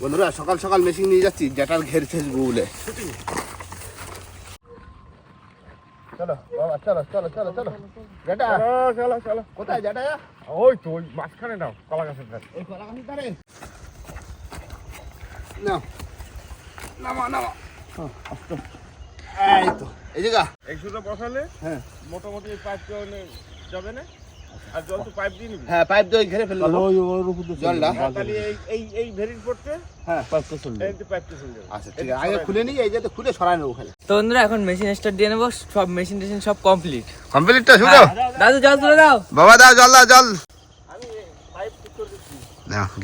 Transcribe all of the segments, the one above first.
বন্ধুরা সকাল সকাল মেশিন নিয়ে যাচ্ছি যেটার ঘের ছেঁচবো বলে চলো বাবা চলো চলো চলো চলো। চলো চলো কোথায় ওই তো ওই মাঝখানে নাও কলা গাছের ধারে। ওই কলা গাছের ধারে? নাও। নামা নামা। এই তো এই জায়গা। বসালে হ্যাঁ। মোটামুটি পাইপ যাবে না? আর জল তো পাইপ দিয়ে নিবি? হ্যাঁ পাইপ দিয়ে ওই ঘেরে ফেলব। জলটা? হ্যাঁ, এই এই এই ভেরির পড়তে হ্যাঁ। এই যে পাইপটা চলে যাবে আচ্ছা ঠিক আছে। আগে খুলে নিই এই যে তো খুলে সরাই নেব খালি তো বন্ধুরা এখন মেশিন স্টার্ট দিয়ে নেব। সব মেশিন টেশিন সব কমপ্লিট কমপ্লিটটা দাদু জল তুলে দাও। বাবা দাও জল দাও জল।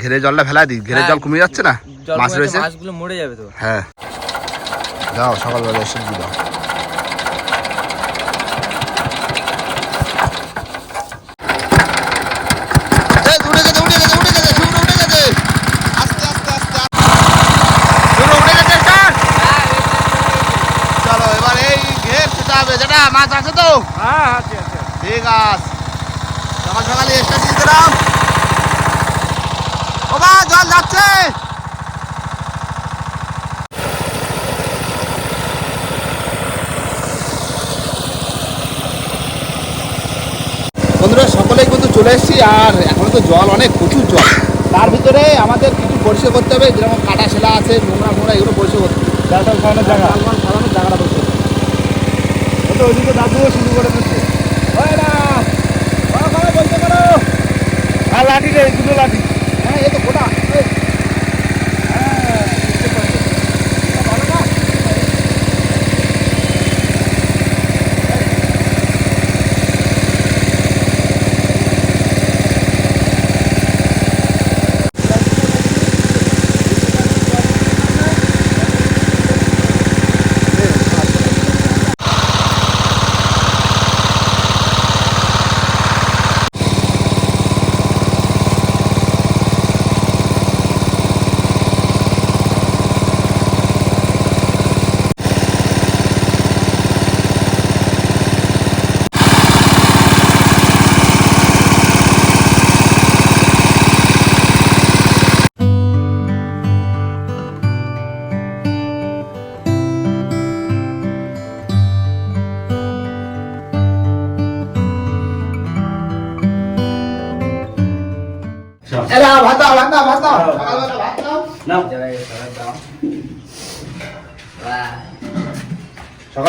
ঘেরে জলটা ফেলা দিই। ঘেরে জল কমে যাচ্ছে না? মাছ রয়েছে? মাছগুলো মরে যাবে তো। হ্যাঁ। দাও সকালবেলা সবজি দাও এই, উঠে গেছে, উঠে গেছে, উঠে গেছে, শুভ্র উঠে গেছে। আস্তে, আস্তে, আস্তে, আস্তে। শুভ্র উঠে গেছে, start। চলো এবার এই ঘের সেটা হবে যেটা মাছ আছে তো? হ্যাঁ আছে আছে। ঠিক আছে। সকাল সকালে এসে দিলাম। ও মা জল যাচ্ছে। বন্ধুরা সকলেই কিন্তু চলে এসেছি আর এখন তো জল অনেক প্রচুর জল। তার ভিতরে আমাদের কিছু পরিষ্কার করতে হবে যেরকম কাটা সেলা আছে নোংরা ফোংরা এগুলো পরিষ্কার করতে হবে। জায়গা জায়গাটা ওইদিকে দাদুও শুরু করে দিচ্ছে। আর লাঠি রে দুটো লাঠি। হ্যাঁ এ তো গোটা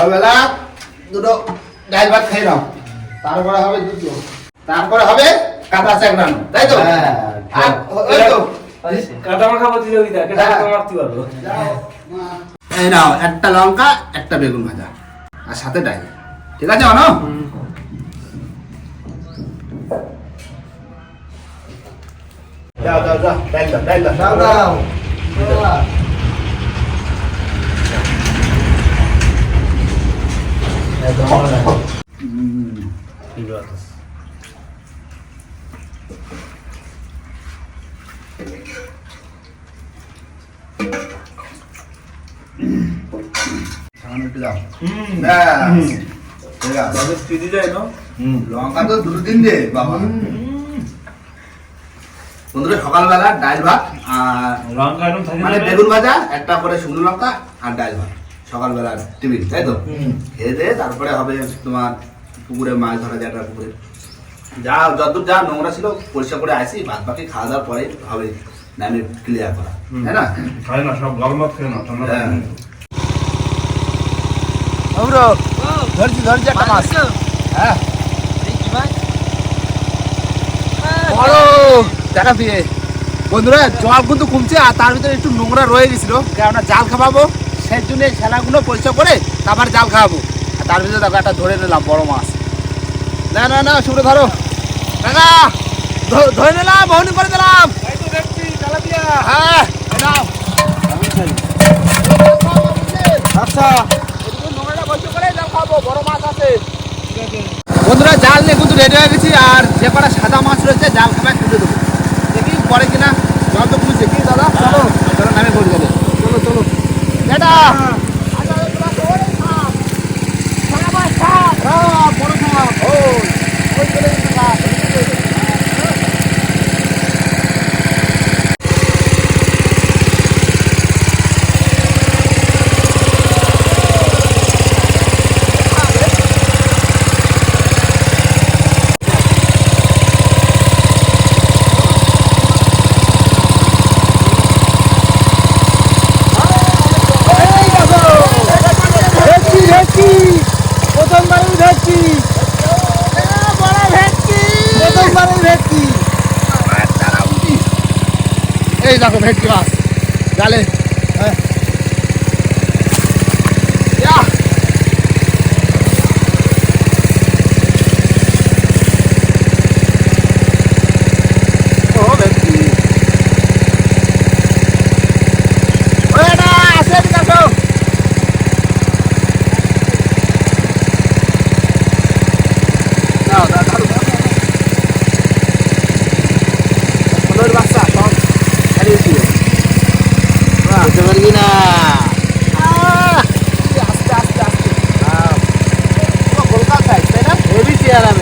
সকালবেলা দুটো ডাল ভাত খেয়ে নাও। তারপরে হবে দুটো। তারপরে হবে কাঁচা শাক রান্না তাই তো? আর ওই তো। কাটা মাখা প্রতিযোগিতা কেটা মারতে পারব। এই নাও একটা লঙ্কা একটা বেগুন ভাজা আর সাথে ডাল ঠিক আছে অন? যাও যাও যাও ডাল দাও ডাল দাও। দাও দাও সামান্য একটু দাও ব্যাস, ঠিক আছে। চিনি যায় না হুম, লঙ্কা তো দে বাবা বন্ধুরা সকালবেলা ডাল ভাত আর লঙ্কা মানে বেগুন ভাজা একটা করে শুকনো লঙ্কা আর ডাল ভাত। সকালবেলা টিফিন তাই তো? খেয়ে দিয়ে তারপরে হবে তোমার পুকুরে মাছ ধরা যায় একটা পুকুরে। যা যতদূর যা নোংরা ছিল পরিষ্কার করে আসি বাদ বাকি খাওয়া দাওয়ার পরে হবে নামে ক্লিয়ার করা। তাই না? খায় না সব গরম ভাত খেয়ে না ঠান্ডা হ্যাঁ। লাগে। না। ধরছি ধরছি একটা মাছ। হ্যাঁ। বড় দেখা পেয়ে বন্ধুরা জল কিন্তু কমছে আর তার ভিতরে একটু নোংরা রয়ে গেছিল। কেননা জাল খাওয়াবো সেই জন্য এই ছেলাগুলো পরিষ্কার করে তারপর জাল খাওয়াবো। আর তার ভিতরে দেখো একটা ধরে নিলাম বড় মাছ। না না না শুনে ধরো। ধ- ধরে নিলাম বহনি করে দিলাম। হ্যাঁ। আচ্ছা। বন্ধুরা জাল নিয়ে কিন্তু রেডি হয়ে গেছি আর যে কটা সাদা মাছ রয়েছে জাল খাবায় তুলে দেবো। দেখি পরে কিনা জল তো খুঁজছে। কি দাদা চলো। চলো নামে চলো চলো এটা বড় সাপ ওই ওই চলে গেছে সাপ, ওই চলে গেছে। এই দেখো ভেটকি মাছ। জালে হ্যাঁ ইয়া! ও ভেটকি ওই এটা আসে এদিকে আসো দাও দাও ধরো ধরো ষোলোর বাচ্চা সব হারিয়ে দিও বুঝতে পারবি না আস্তে আস্তে আস্তে পুরো কলকাতায় তাই না হেভি চেয়ার আমি এই তো একদম সলিড ওই না খোলা মাছ ধীরে ধীরে আসো, ওই তো ধরো ধরো ধরো দাঁড়া দিয়ে দাঁড়া হ্যাঁ, দাঁড়া দিয়ে দাঁড়া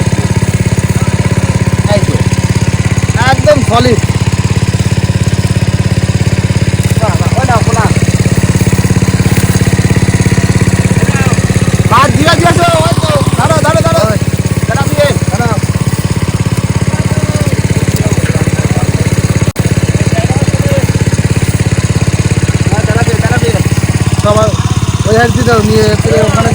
দিয়ে। সবাই ওই হাত নিয়ে ওখানে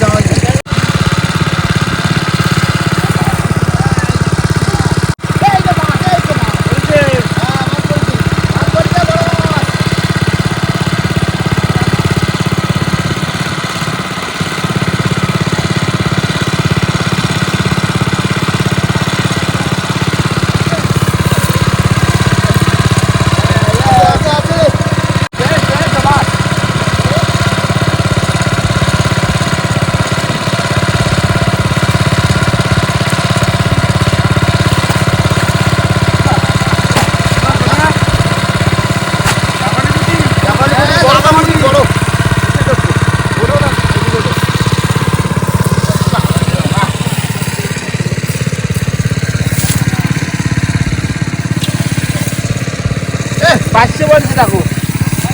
পাঁচশো বলছি দেখো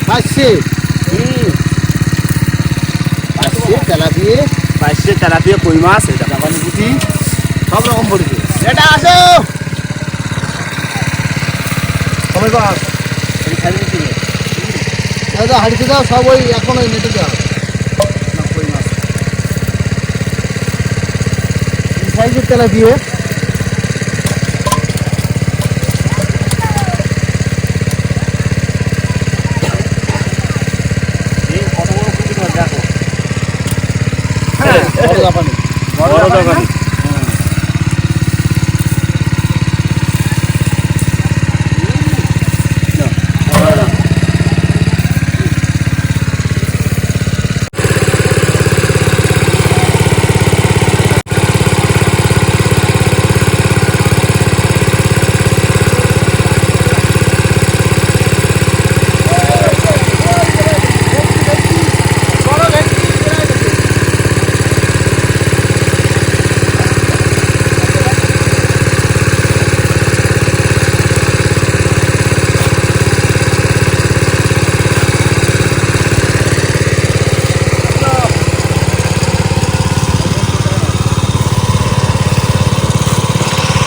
পাঁচশো পাঁচশো তেলাপিয়ে। বাইশে তেলাপিয়া কই মাছ? এটা জাপানি পুঁটি সব রকম পড়েছে। এটা আসো! সময় পাস দাদা হাড়িতে দাও সব ওই এখন ওই নেটে দাও কই মাছ? সাইজের তেলা দিয়ে এই কত বড় পুকুর মাছ দেখো হ্যাঁ বড় জাপানি বড় দোকান বড় ভেটকি বেড়ে গেছে।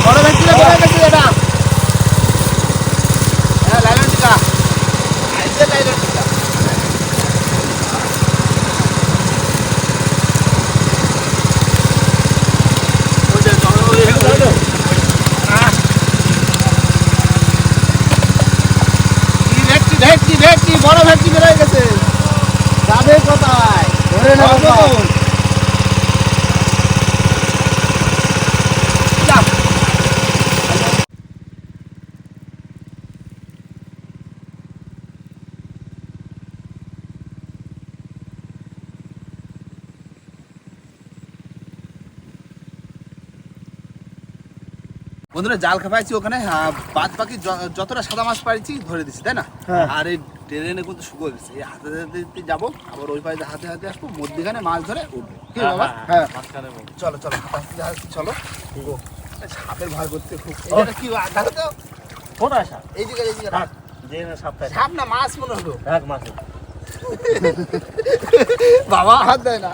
বড় ভেটকিটা বেড়ে গেছে এটা হ্যাঁ লাইলন টিকা আইতে লাইলন টিকা কি ভেটকি ভেটকি ভেটকি বড় ভেটকি বের গেছে। যাবে কোথায়? ধরে না বন্ধুরা জাল খাপাইছি ওখানে। বাদ বাকি যতটা সাদা মাছ পাইছি ধরে দিছি তাই না? হ্যাঁ। আর এই ট্রেনে কিন্তু শুকো গেছে। এই হাতে হাতে যাব আবার ওই পাশে হাতে হাতে আসব মধ্যখানে মাছ ধরে উঠবো। কি বাবা? হ্যাঁ। মাঝখানে চলো চলো হাতে চলো। এই সাপের ভয় করতে খুব। এই কি দেখো তো। কোথায় সাপ? থাক, যে না সাপটা সাপ না মাছ মনে হলো। থাক মাছে। বাবা হাত দেয় না।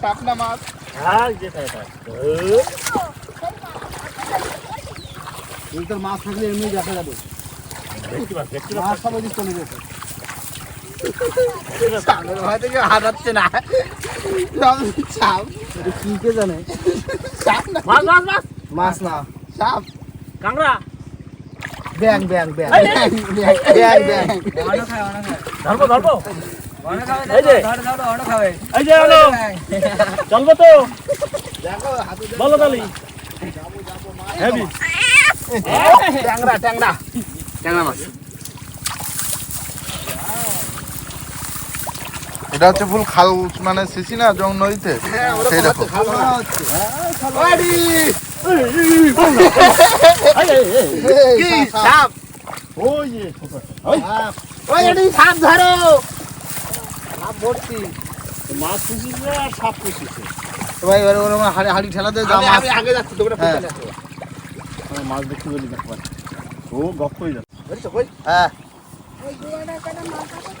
সাপ না মাছ। থাক যে থাকে থাক এই তোর মাছ থাকলে এমনি দেখা যাবে। মাছ সব চলে গেছে না। মাছ সাপ। ব্যাং ব্যাং ব্যাং। ধরবো ধরবো চলবো তো। বলো তালি। হেভি ট্যাংরা ট্যাংরা। ট্যাংরা মাছ। এটা হচ্ছে ফুল খাল মানে সিসি না জং নদীতে? সেই দেখো। সাপ? ওই যে ওই এটি সাপ ধরো মাছ পুষিছে আর সাপ পুষিছে। ভাই এবারে ওরকম হাড়ি হাড়ি ঠেলা দিয়ে আমি আমি আগে যাচ্ছি তোমরা হ্যাঁ। পিছনে আসো আমার মাছ দেখতে বলি দেখতে পাচ্ছি ও গপ হয়ে যাচ্ছে। বুঝছ কই? হ্যাঁ।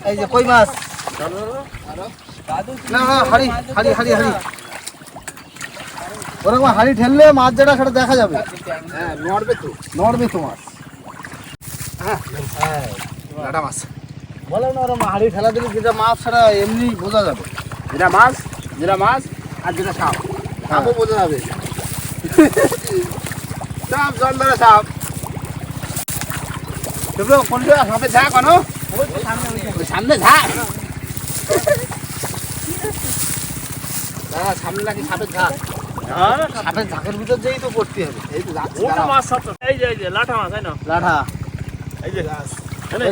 এই যে কই মাছ? না না হাড়ি হাড়ি হাড়ি হাড়ি। ওরকম হাড়ি ঠেললে মাছ যেটা সেটা দেখা যাবে। হ্যাঁ নড়বে তো। নড়বে তো মাছ। হ্যাঁ। লাটা মাছ। বলো না ওরকম হাড়ি ঠেলা দিলে যেটা মাছ সেটা এমনি বোঝা যাবে। যেটা মাছ? যেটা মাছ আর যেটা সাপ। সাপও বোঝা যাবে। সাপ জল ধরে সাপ। তোমরা কোন সাপে ঝাঁক আনো। সামনে ঝাঁক। দাদা সামনে নাকি সাপের ঝাঁক। সাপের ঝাঁকের ভিতর যেই তো করতে হবে। এই তো। মাছ এই যে এই যে লাঠা মাছ তাই না? লাঠা। এই যে।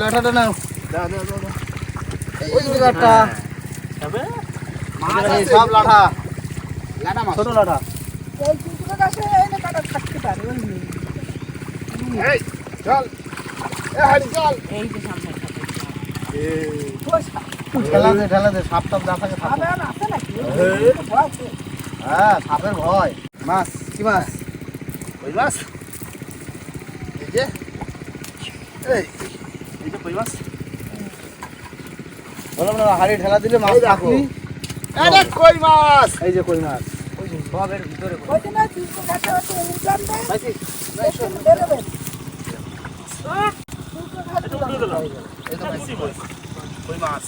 লাঠাটা নাও। দাও, দাও, দাও, দাও। ওই দিকে একটা তবে? মাছ সব লাঠা। লাটা মাছ। ছোট লাঠা। এই চল। এ হাড়ি চল। এই যে সামনে ঠেলা দে ঠেলা দে সাপ টাপ যা থাকে থাকে। হ্যাঁ সাপের ভয়। মাছ কি মাছ? ওই মাছ? এই যে। এই এই যে কই মাছ? বললাম না হাড়ি ঠেলা দিলে মাছ। আরে কই মাছ? এই যে কই মাছ। সবের ভিতরে এই তো মাছ কই কই মাছ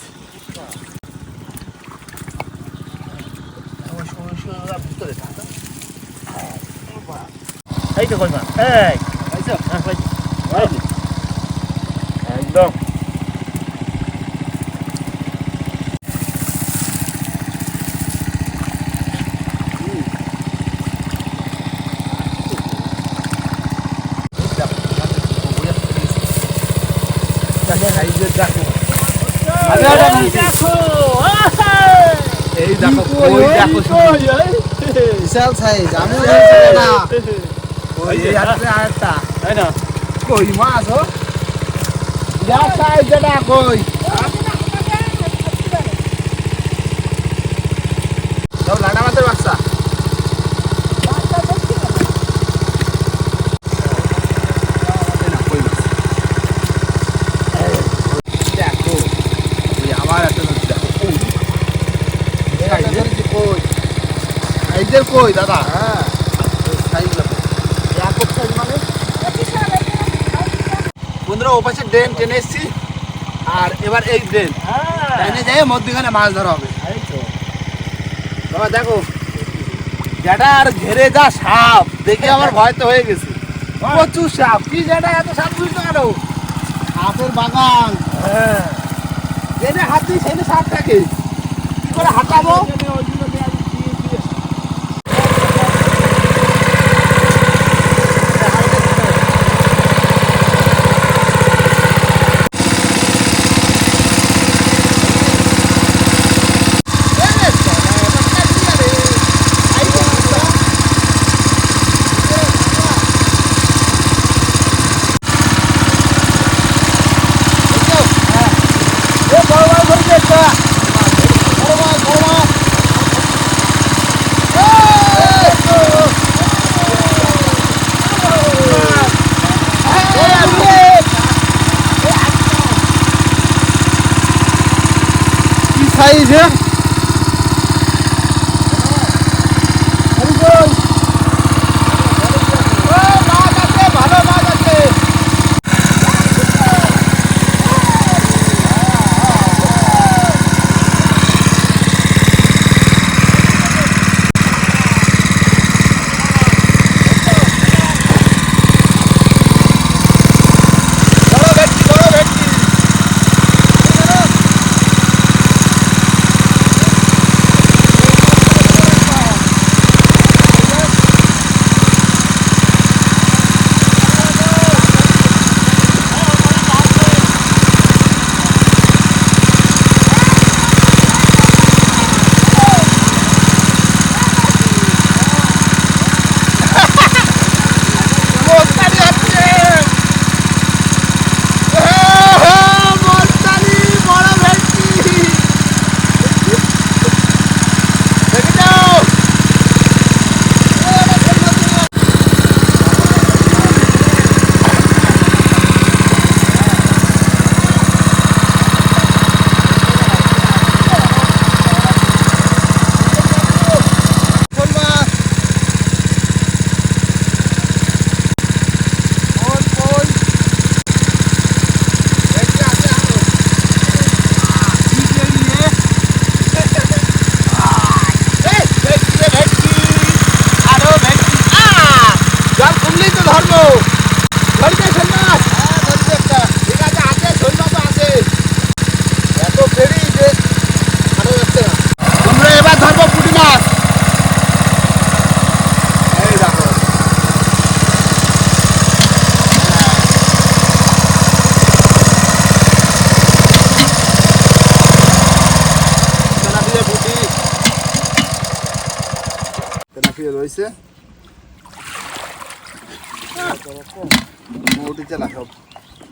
ওই ওই ভিতরে এই তো কই মাছ এই পাইছো হ্যাঁ, পাইছি। এই যে। একদম এই দেখো কই দেখো বিশাল সাইজ আমিও না। ওই যে আছে আরেকটা। তাই না? কই মাছ ও? যা সাইজ যেটা কই। সব লাটা মাছের বাচ্চা এই না, কই মাছ। দেখো ওই আবার একটা নদী দেখো ওই। সাইজের যে কই সাইজের কই দাদা? হ্যাঁ। সাইজ একক সাইজ মানে? বন্ধুরা ও ড্রেন টেনে এসছি। আর এবার এই ড্রেন। হ্যাঁ। ট্রেনে যেয়ে মধ্যখানে মাছ ধরা হবে। বাবা দেখো যেটা আর ঘেরে যা সাপ। দেখে আমার ভয় তো হয়ে গেছে। প্রচুর সাপ। কি যেটা এত সাপ বুঝতে পারো? সাপের বাগান। হ্যাঁ। যেটা হাত দিই সেটা সাপ থাকে কি করে হাঁটাবো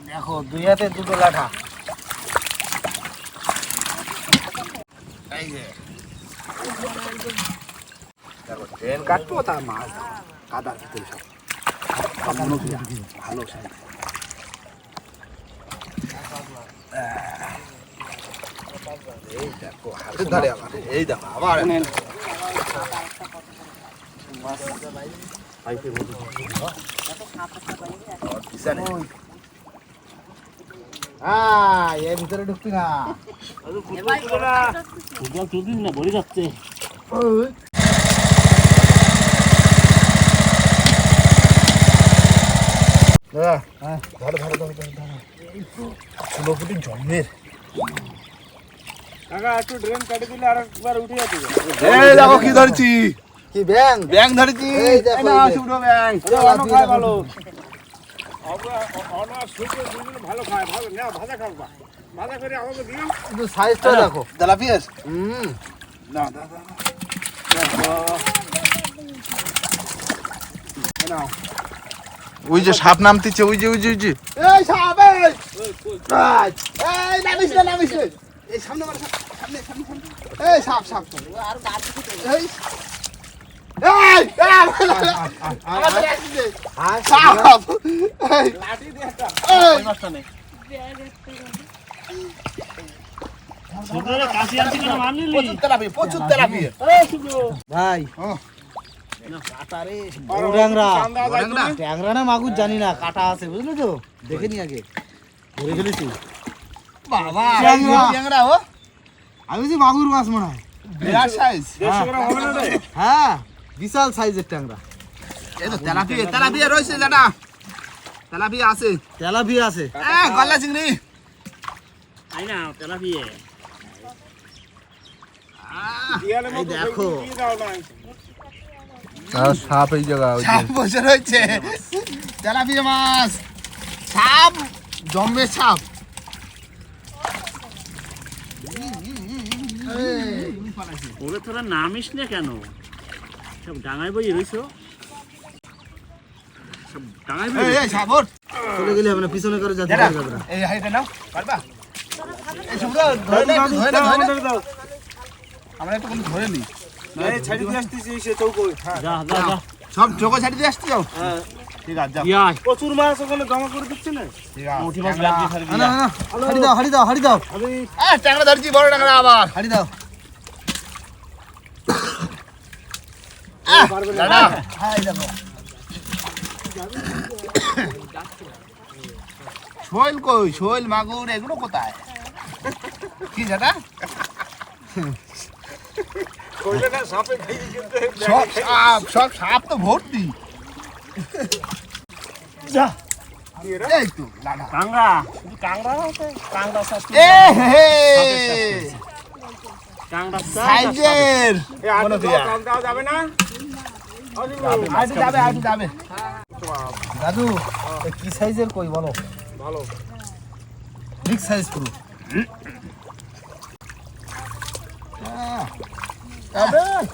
দেখো দুই হাতে দুটো লাঠা। এই যে। দেখো ট্রেন কাটবো তার মাছ কাদার ভিতরে সব ভালো সাইজ এই দেখো হাতের ধারে আবার এই দেখো আবার। এর ভিতরে ঢুকবি না। হ্যাঁ ধরো ধরো ধরো ধরো ধরো। ষোলো ফুটি জন্মের। কাকা একটু ড্রেন কেটে দিলে আর একবার উঠে যাচ্ছে দেখো কি ধরেছি। কি ব্যাং? ব্যাং ধরেছি। শুকনো ব্যাং। খায় ভালো ভালো খায় ভালো না ভাজা খাও বা ভাজা করে আমাকে দিও কিন্তু সাইজটা দেখো। তেলাপিয়াস হুম। না না না না। ওই যে সাপ নামতেছে ওই যে ওই যে ওই যে। এই সাপ এই। নামিস না নামিস এই সামনে সামনে সামনে এই সাপ সাপ সাপ। এই। ভাই ট্যাংরা না? মাগুর জানি না কাটা আছে বুঝলি তো দেখে নি আগে ধরে ফেলেছি আমি মাগুর মাছ মনে হয় হ্যাঁ বিশাল সাইজের ট্যাংরা। এই তো তেলাপি তেলাপিয়া রয়েছে দাদা তেলাপিয়া আছে। তেলাপি আছে। এ গলা চিংড়ি। দিয়ালে এই মতো দেখো। দিয়ে দাও না আর সাপ এই জায়গা সাপ বসে রয়েছে। তেলাপিয়া মাছ। সাপ জম্বে সাপ। ওরে তোরা নামিস না কেন? সব ডাঙায় বই রইছ সব ডাঙায় বই এই ওঠ। চলে গেলে না পিছনে করে যাতে যাবে না এই হাইটা নাও পারবা? এই শুভ্র ধরে নে ধরে নে ধরে নে আমরা একটু কোনো ধরে নি এই ছাড়ি দিয়ে আসতেছি সে চৌকো। হ্যাঁ যা যা যা। সব চোখে ছাড়ি দিয়ে আসতে যাও ঠিক আছে যাও। ইয়াই। প্রচুর মাছ ওখানে জমা করে দিচ্ছে না? ঠিক আছে মাছ না না হাড়ি দাও হাড়ি দাও হাড়ি দাও। এ ট্যাংরা ধরছি বড় ট্যাংরা আবার। হাড়ি দাও। দাদা শৈল কই? শৈল মাগুর এগুলো কোথায়? কি দাদা? সব সাপ সব সাপ তো ভর্তি। এই তো কাংড়া কাংড়া কাংড়া এ হে সাইজের। যাবে না? যাবে যাবে। দাদু কি সাইজের কই বলো? ভালো। বিগ সাইজ পুরো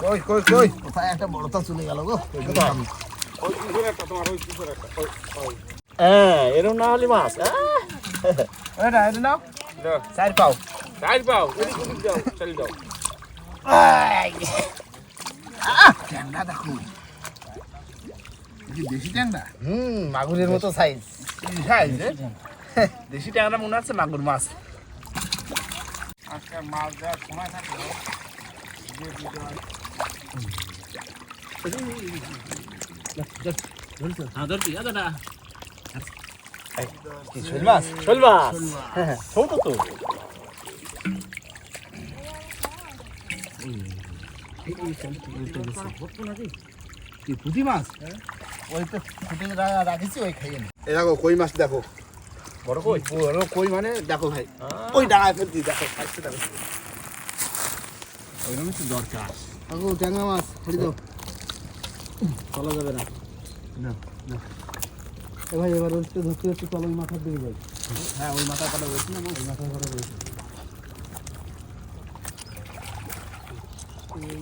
কই কই কই? কোথায় একটা বড়টা চলে গেল গো ওই পিছনে একটা তোমার ওই পিছনে একটা? ওই। হ্যাঁ এরকম না হলে মাছ এটা এটা নাও চার পাও। সাইড পাও। এদিক ওদিক যাও চালি দাও ট্যাংরা দেখো। দেশি ট্যাংরা? হুম মাগুরের মতো সাইজ সাইজ দেশি ট্যাংরা। মনে হচ্ছে মাগুর মাছ? আজকে মাছ দেওয়ার সময় থাকে। হ্যাঁ। শৈল মাছ? শোল মাছ। ছোট তো। কি পুঁটি মাছ? ওই তো ফুটে রাখিছি ওই খাইয়ে নে। দেখো কই মাছ দেখো। বড় কই? বড় কই মানে দেখো ভাই। ওই ডাঙায় দেখো সাইজটা দেখো। ওইরকম তো দরকার। আগো ট্যাংরা মাছ হাড়ি দাও। চলা যাবে না। এ ভাই এবার হচ্ছে ধরতে হচ্ছে চলো ওই মাথার দিকে যাই। হ্যাঁ ওই মাথার কথা বলছি না ওই মাথার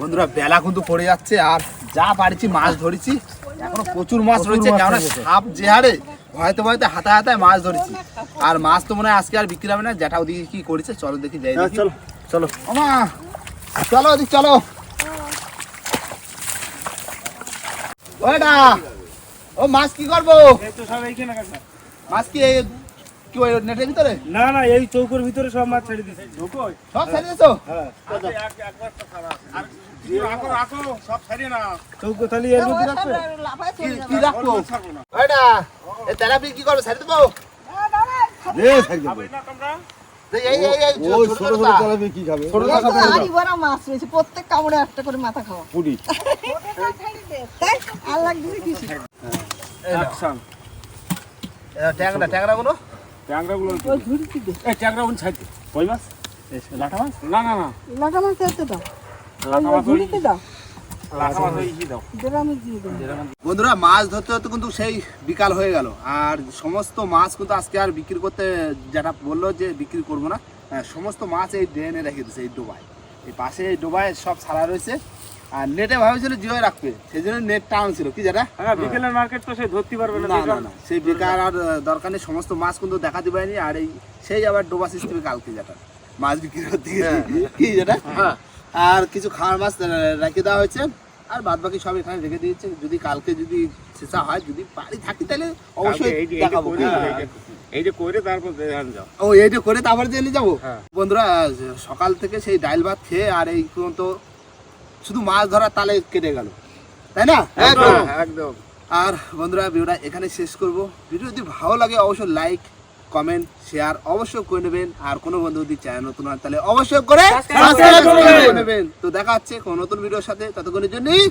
বন্ধুরা বেলা কিন্তু পড়ে যাচ্ছে আর যা পারিছি মাছ ধরেছি। এখনও প্রচুর মাছ রয়েছে কেননা সাপ যে হারে ভয়তে ভয়তে হাতায় হাতায় মাছ ধরেছি। আর মাছ তো মনে হয় আজকে আর বিক্রি হবে না যেটা ওদিকে কি করেছে চলো দেখি যাই দেখি। চলো। চলো। ওমা চলো ওদিক চলো। ওইটা ও মাছ কি করব? মাছ কি কি ওই নেটের ভিতরে? না না এই চৌকোর ভিতরে সব মাছ ছেড়ে দিছে সব ছেড়ে রাখো রাখো সব না চৌকো এর মধ্যে কি- রাখব? তেলাপি কি করব ছেড়ে দেবো? না তোমরা? প্রত্যেক কামড়ে একটা করে মাথা খাওয়া। পুরি। তাই আর কিছু। ট্যাংরা ট্যাংরা গুলো এই ট্যাংরা ছাড়তে কই মাছ? মাছ? না না না। মাছ দাও। বন্ধুরা মাছ ধরতে ধরতে কিন্তু সেই বিকাল হয়ে গেল। আর সমস্ত মাছ কিন্তু আজকে আর বিক্রি করতে যেটা বলল যে বিক্রি করব না হ্যাঁ, সমস্ত মাছ এই ড্রেনে রেখে দিচ্ছে এই ডোবায়। এই পাশে এই ডোবায় সব ছাড়া রয়েছে। আর নেটে ভাবেছিল জিওয় রাখবে সেই জন্য নেট টানছিল কি যেটা? হ্যাঁ বিকেলের মার্কেট তো সে ধরতে পারবে না না না। সেই বেকার আর দরকার নেই সমস্ত মাছ কিন্তু দেখাতে পারেনি আর এই সেই আবার ডোবা সিস্টেমে কালকে যেটা। মাছ বিক্রি করতে গেছে। কি যেটা? আর কিছু খাওয়ার মাছ রেখে দেওয়া হয়েছে আর বাদ বাকি সব এখানে রেখে দিয়েছে। যদি কালকে যদি শেষা হয় যদি বাড়ি থাকি তাহলে অবশ্যই কালকে এই যে- দেখাবো। করে- হ্যাঁ। এই যে- এই যে করে তারপর ও তারপরে নিয়ে যাব। হ্যাঁ। বন্ধুরা সকাল থেকে সেই ডাইল ভাত খেয়ে আর এই পর্যন্ত শুধু মাছ ধরার তালে কেটে গেল। তাই না? একদম। একদম। আর বন্ধুরা ভিডিওটা এখানে শেষ করব। ভিডিও যদি ভালো লাগে অবশ্যই লাইক কমেন্ট শেয়ার অবশ্যই করে নেবেন। আর কোনো বন্ধু যদি চায় নতুন হয় তাহলে অবশ্যই করে নেবেন। তো দেখা হচ্ছে কোনো নতুন ভিডিওর সাথে। ততক্ষণের জন্যই